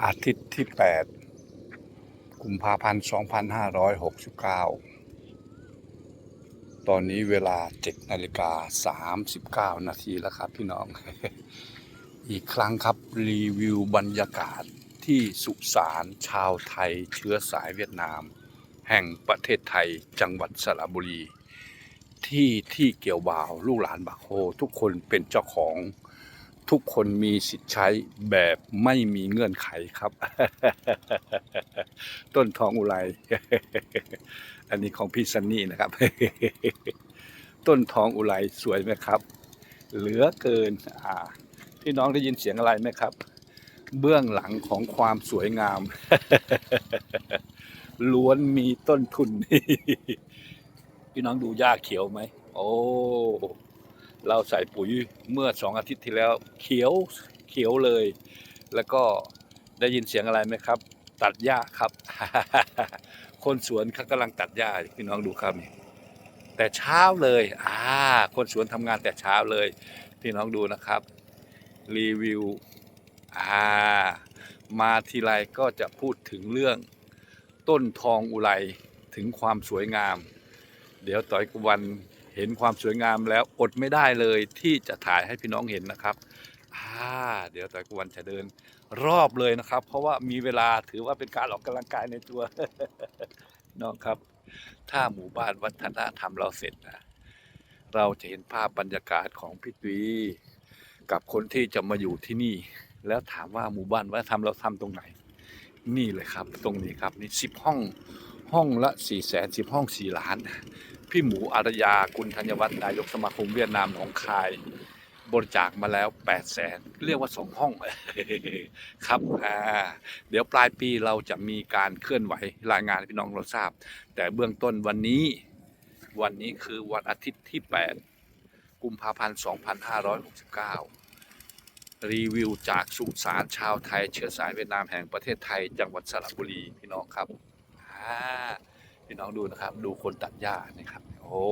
อาทิตย์ที่ 8 กุมภาพันธ์ 2569 ตอนนี้เวลา 7 นาฬิกา 39 นาทีแล้วครับพี่น้อง อีกครั้งครับรีวิวบรรยากาศที่สุสานชาวไทยเชื้อสายเวียดนาม แห่งประเทศไทยจังหวัดสระบุรี ที่ที่เกี่ยวบ่าวลูกหลานบากโฮทุกคนเป็นเจ้าของ ทุกคนมีสิทธิ์ใช้แบบไม่มีเงื่อนไขครับ ต้นทองอุไรอันนี้ของพี่ซันนี่นะครับ ต้นทองอุไรสวยไหมครับ เหลือเกิน อ่าพี่น้องได้ยินเสียงอะไรไหมครับ เบื้องหลังของความสวยงาม ล้วนมีต้นทุน พี่น้องดูหญ้าเขียวไหม โอ้ เราใส่ปุ๋ยเมื่อสองอาทิตย์ที่แล้ว เขียวเขียวเลย แล้วก็ได้ยินเสียงอะไรไหมครับ ตัดหญ้าครับ คนสวนเขากำลังตัดหญ้าพี่น้องดูครับนี่แต่เช้าเลยอ่าคนสวนทำงานแต่เช้าเลย พี่น้องดูนะครับ รีวิวอ่ามาทีไรก็จะพูดถึงเรื่องต้นทองอุไรถึงความสวยงาม เดี๋ยวต่อยกวัน เห็นความสวยงามแล้วอดไม่ได้เลยที่จะถ่ายให้พี่น้องเห็นนะครับอ่าเดี๋ยวต่อยกวันจะเดินรอบเลยนะครับ เพราะว่ามีเวลาถือว่าเป็นการออกกำลังกายในตัวน้องครับ ถ้าหมู่บ้านวัฒนธรรมเราเสร็จนะเราจะเห็นภาพบรรยากาศของพี่ตุ้ยกับคนที่จะมาอยู่ที่นี่ แล้วถามว่าหมู่บ้านวัฒนธรรมเราทำตรงไหน นี่เลยครับ ตรงนี้ครับนี่สิบห้องห้องละ4ี่แสนสิบห้องสี่ล้าน พี่หมูอารยากุลธัญวัฒน์นายกสมาคมเวียดนามหนองคาย บริจาคมาแล้ว8 0 0แสนเรียกว่า2ห้องครับอ่าเดี๋ยวปลายปีเราจะมีการเคลื่อนไหวรายงานพี่น้องเราทราบ แต่เบื้องต้นวันนี้ วันนี้คือวันอาทิตย์ที่ 8 กุมภาพันธ์ 2569 รีวิวจากสุสานชาวไทย เชื้อสายเวียดนามแห่งประเทศไทย จังหวัดสระบุรีพี่น้องครับอ่า พี่น้องดูนะครับ ดูคนตัดหญ้านะครับ โอ้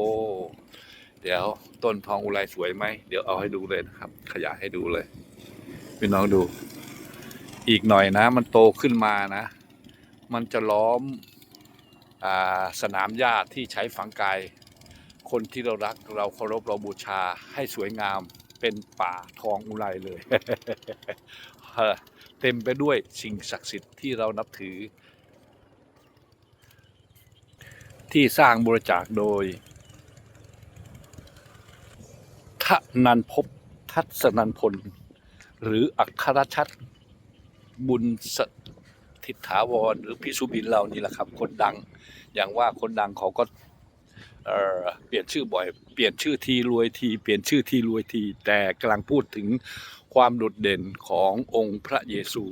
เดี๋ยวต้นทองอุไรสวยไหม เดี๋ยวเอาให้ดูเลยนะครับ ขยายให้ดูเลย พี่น้องดู อีกหน่อยนะ มันโตขึ้นมานะ มันจะล้อมอสนามหญ้าที่ใช้ฝังกาย คนที่เรารักเราเคารพเราบูชาให้สวยงามเป็นป่าทองอุไรเลย เต็มไปด้วยสิ่งศักดิ์สิทธิ์ที่เรานับถือ ที่สร้างบริจาคโดยทนันพบทัศนันพล หรืออัครชัดบุญสถิตถาวร หรือพี่สุบินเรานี่แหละครับ คนดังอย่างว่าคนดังเขาก็เเปลี่ยนชื่อบ่อย เปลี่ยนชื่อทีรวยที เปลี่ยนชื่อทีรวยที แต่กำลังพูดถึงความโดดเด่นขององค์พระเยซู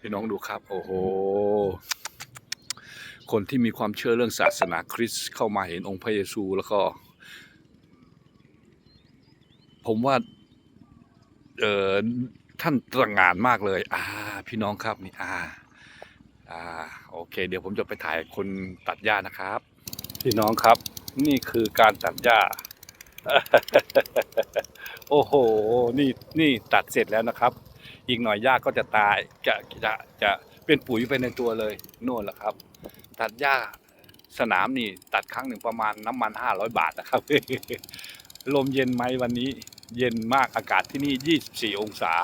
พี่น้องดูครับ โอ้โห คนที่มีความเชื่อเรื่องศาสนาคริสต์เข้ามาเห็นองค์พระเยซูแล้วก็ ผมว่าเออท่านตระหง่านมากเลย อ่า พี่น้องครับนี่อ่า อ่า โอเค เดี๋ยวผมจะไปถ่ายคนตัดหญ้านะครับ พี่น้องครับ นี่คือการตัดหญ้า โอ้โห นี่นี่ตัดเสร็จแล้วนะครับ อีกหน่อยหญ้าก็จะตายจะจะจะเป็นปุ๋ยไปในตัวเลย โน่นแหละครับ ตัดหญ้าสนามนี่ ตัดครั้งหนึ่งประมาณน้ำมันห้าร้อยบาทนะครับ ลมเย็นไหมวันนี้ เย็นมากอากาศที่นี่24องศา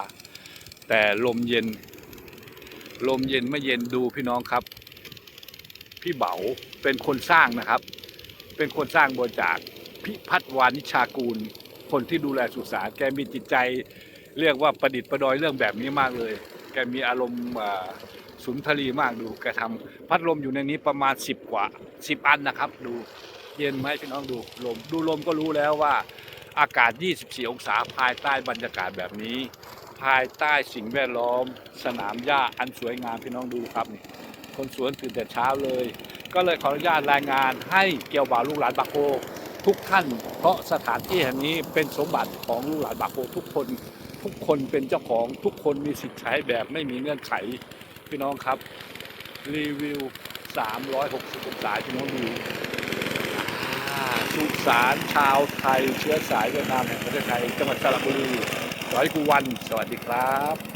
แต่ลมเย็น ลมเย็นไม่เย็นดูพี่น้องครับ พี่เบาเป็นคนสร้างนะครับ เป็นคนสร้างบริจาคพิพัฒวานิชากูล คนที่ดูแลสุสานแกมีจิตใจ เรียกว่าประดิษฐ์ประดอยเรื่องแบบนี้มากเลย แกมีอารมณ์ สุนทรีมากดูแกทำพัดลมอยู่ในนี้ประมาณ 10 กว่า 10 อันนะครับ ดูเย็นไหมพี่น้องดูลมดูลมก็รู้แล้วว่า อากาศ 24 องศาภายใต้บรรยากาศแบบนี้ ภายใต้สิ่งแวดล้อม สนามหญ้าอันสวยงามพี่น้องดูครับนี่คนสวนตื่นแต่เช้าเลย ก็เลยขออนุญาตรายงานให้เกี่ยวบ่าวลูกหลานบาโคทุกท่าน เพราะสถานที่แห่งนี้เป็นสมบัติของลูกหลานบาโคทุกคน ทุกคนเป็นเจ้าของทุกคนมีสิทธิ์ใช้แบบไม่มีเงื่อนไข พี่น้องครับ รีวิว 360องศาพี่น้องดูอ่าสุสานชาวไทย เชื้อสายเวียดนามแห่งประเทศไทยจังหวัดสระบุรีร้อยกูวัน สวัสดีครับ